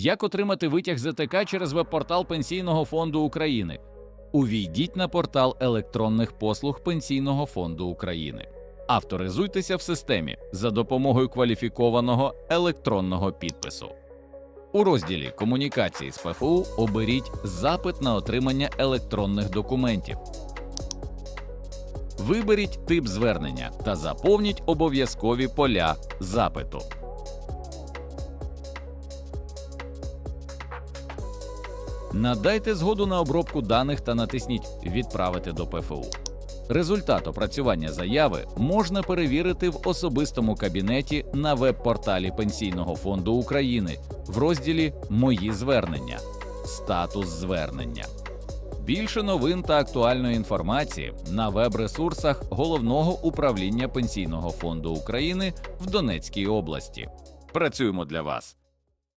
Як отримати витяг ЗТК через веб-портал Пенсійного фонду України? Увійдіть на портал електронних послуг Пенсійного фонду України. Авторизуйтеся в системі за допомогою кваліфікованого електронного підпису. У розділі Комунікації з ПФУ оберіть Запит на отримання електронних документів. Виберіть тип звернення та заповніть обов'язкові поля запиту. Надайте згоду на обробку даних та натисніть Відправити до ПФУ. Результат опрацювання заяви можна перевірити в особистому кабінеті на веб-порталі Пенсійного фонду України в розділі Мої звернення. Статус звернення. Більше новин та актуальної інформації на веб-ресурсах Головного управління Пенсійного фонду України в Донецькій області. Працюємо для вас.